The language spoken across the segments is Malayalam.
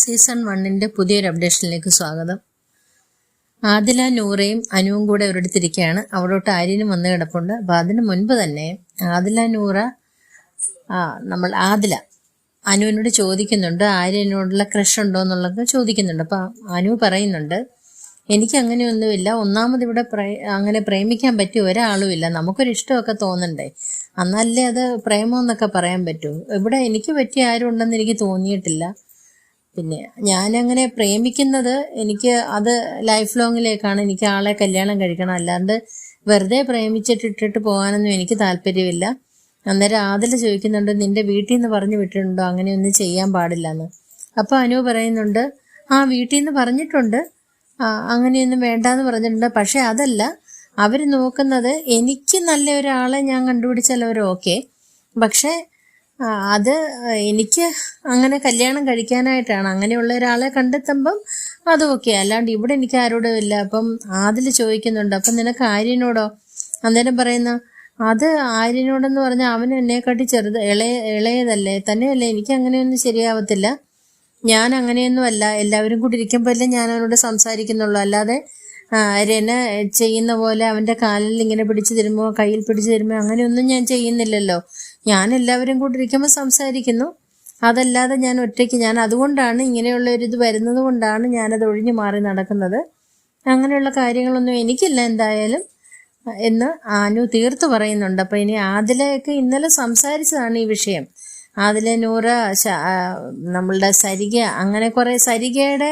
സീസൺ വണ്ണിന്റെ പുതിയൊരു അപ്ഡേഷനിലേക്ക് സ്വാഗതം. ആദില നൂറയും അനുവും കൂടെ ഒരിടത്തിരിക്കുകയാണ് അവിടോട്ട് ആര്യനും വന്ന് കിടപ്പുണ്ട്. അപ്പൊ അതിന് മുൻപ് തന്നെ ആദില നൂറ നമ്മൾ ആദില അനുവിനോട് ചോദിക്കുന്നുണ്ട്. ആര്യനോടുള്ള ക്രഷ് ഉണ്ടോ എന്നുള്ളത് ചോദിക്കുന്നുണ്ട്. അപ്പൊ അനു പറയുന്നുണ്ട് എനിക്ക് അങ്ങനെയൊന്നുമില്ല. ഒന്നാമത് ഇവിടെ അങ്ങനെ പ്രേമിക്കാൻ പറ്റിയ ഒരാളുമില്ല. നമുക്കൊരു ഇഷ്ടമൊക്കെ തോന്നണ്ടേ. അന്നല്ലേ അത് പ്രേമം എന്നൊക്കെ പറയാൻ പറ്റൂ. ഇവിടെ എനിക്ക് പറ്റിയ ആരും ഉണ്ടെന്ന് എനിക്ക് തോന്നിയിട്ടില്ല. പിന്നെ ഞാനങ്ങനെ പ്രേമിക്കുന്നത് എനിക്ക് അത് ലൈഫ് ലോങ്ങിലേക്കാണ് എനിക്ക് ആളെ കല്യാണം കഴിക്കണം. അല്ലാണ്ട് വെറുതെ പ്രേമിച്ചിട്ട് ഇട്ടിട്ട് പോകാനൊന്നും എനിക്ക് താല്പര്യമില്ല. അന്നേരം ആദില ചോദിക്കുന്നുണ്ട് നിന്റെ വീട്ടിൽ നിന്ന് പറഞ്ഞു വിട്ടിട്ടുണ്ടോ? അങ്ങനെയൊന്നും ചെയ്യാൻ പാടില്ല എന്ന് അപ്പൊ അനു പറയുന്നുണ്ട് ആ വീട്ടിൽ നിന്ന് പറഞ്ഞിട്ടുണ്ട് അങ്ങനെയൊന്നും വേണ്ടാന്ന് പറഞ്ഞിട്ടുണ്ട്. പക്ഷെ അതല്ല അവർ നോക്കുന്നത് എനിക്ക് നല്ല ഒരാളെ ഞാൻ കണ്ടുപിടിച്ചാൽ അവർ ഓക്കെ. പക്ഷെ അത് എനിക്ക് അങ്ങനെ കല്യാണം കഴിക്കാനായിട്ടാണ്. അങ്ങനെയുള്ള ഒരാളെ കണ്ടെത്തുമ്പം അത് ഓക്കെ അല്ലാണ്ട് ഇവിടെ എനിക്ക് ആരോടും ഇല്ല. അപ്പം ആദിൽ ചോദിക്കുന്നുണ്ട് അപ്പം നിനക്ക് ആര്യനോടോ? അന്നേരം പറയുന്ന അത് ആര്യനോടെന്ന് പറഞ്ഞാൽ അവൻ എന്നെക്കാട്ടി ചെറുത് ഇളയ ഇളയതല്ലേ. തന്നെയല്ലേ എനിക്ക് അങ്ങനെയൊന്നും ശരിയാവത്തില്ല. ഞാൻ അങ്ങനെയൊന്നും അല്ല. എല്ലാവരും കൂടി ഇരിക്കുമ്പോഴല്ലേ ഞാൻ അവനോട് സംസാരിക്കുന്നുള്ളൂ. അല്ലാതെ രന ചെയ്യുന്ന പോലെ അവന്റെ കാലിൽ ഇങ്ങനെ പിടിച്ചു തരുമ്പോൾ കയ്യിൽ പിടിച്ചു തരുമ്പോൾ അങ്ങനെയൊന്നും ഞാൻ ചെയ്യുന്നില്ലല്ലോ. ഞാൻ എല്ലാവരും കൂടി ഇരിക്കുമ്പോൾ സംസാരിക്കുന്നു. അതല്ലാതെ ഞാൻ ഒറ്റയ്ക്ക് ഞാൻ അതുകൊണ്ടാണ് ഇങ്ങനെയുള്ള ഒരു ഇത് വരുന്നത് കൊണ്ടാണ് ഞാനത് ഒഴിഞ്ഞു മാറി നടക്കുന്നത്. അങ്ങനെയുള്ള കാര്യങ്ങളൊന്നും എനിക്കില്ല എന്തായാലും എന്ന് ആനു തീർത്തു പറയുന്നുണ്ട്. അപ്പൊ ഇനി ആദിലയൊക്കെ ഇന്നലെ സംസാരിച്ചതാണ് ഈ വിഷയം. ആദില നൂറ നമ്മളുടെ സരിക അങ്ങനെ കുറെ സരികയുടെ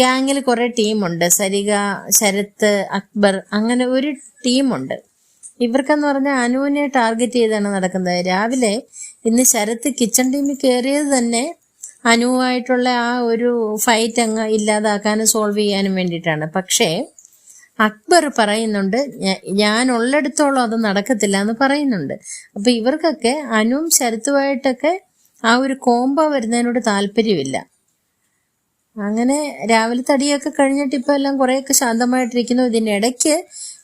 ഗ്യാങ്ങിൽ കുറെ ടീമുണ്ട്. സരിക ശരത്ത് അക്ബർ അങ്ങനെ ഒരു ടീമുണ്ട്. ഇവർക്കെന്ന് പറഞ്ഞാൽ അനുവിനെ ടാർഗറ്റ് ചെയ്താണ് നടക്കുന്നത്. രാവിലെ ഇന്ന് ശരത്ത് കിച്ചൺ ടീമിൽ കയറിയത് തന്നെ അനുവായിട്ടുള്ള ആ ഒരു ഫൈറ്റ് അങ്ങ് ഇല്ലാതാക്കാനും സോൾവ് ചെയ്യാനും വേണ്ടിയിട്ടാണ്. പക്ഷേ അക്ബർ പറയുന്നുണ്ട് ഞാൻ ഉള്ളിടത്തോളം അത് നടക്കത്തില്ല എന്ന് പറയുന്നുണ്ട്. അപ്പൊ ഇവർക്കൊക്കെ അനുവും ശരത്തുമായിട്ടൊക്കെ ആ ഒരു കോംബോ വരുന്നതിനോട് താല്പര്യമില്ല. അങ്ങനെ രാവിലെ തടിയൊക്കെ കഴിഞ്ഞിട്ട് ഇപ്പൊ എല്ലാം കുറെയൊക്കെ ശാന്തമായിട്ടിരിക്കുന്നു. ഇതിനിടയ്ക്ക്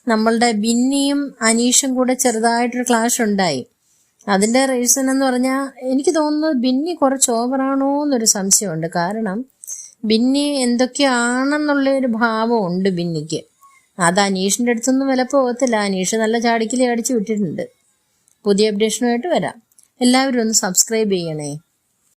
നമ്മളുടെ ബിന്നിയും അനീഷും കൂടെ ചെറുതായിട്ടൊരു ക്ലാഷ് ഉണ്ടായി. അതിന്റെ റീസൺ എന്ന് പറഞ്ഞാൽ എനിക്ക് തോന്നുന്നത് ബിന്നി കുറച്ച് ഓവറാണോ എന്നൊരു സംശയമുണ്ട്. കാരണം ബിന്നി എന്തൊക്കെയാണെന്നുള്ള ഒരു ഭാവം ഉണ്ട് ബിന്നിക്ക്. അത് അനീഷിന്റെ അടുത്തൊന്നും വില പോകത്തില്ല. അനീഷ് നല്ല ചാടിക്കലി അടിച്ചു വിട്ടിട്ടുണ്ട്. പുതിയ അപ്ഡേഷനുമായിട്ട് വരാം. എല്ലാവരും ഒന്ന് സബ്സ്ക്രൈബ് ചെയ്യണേ.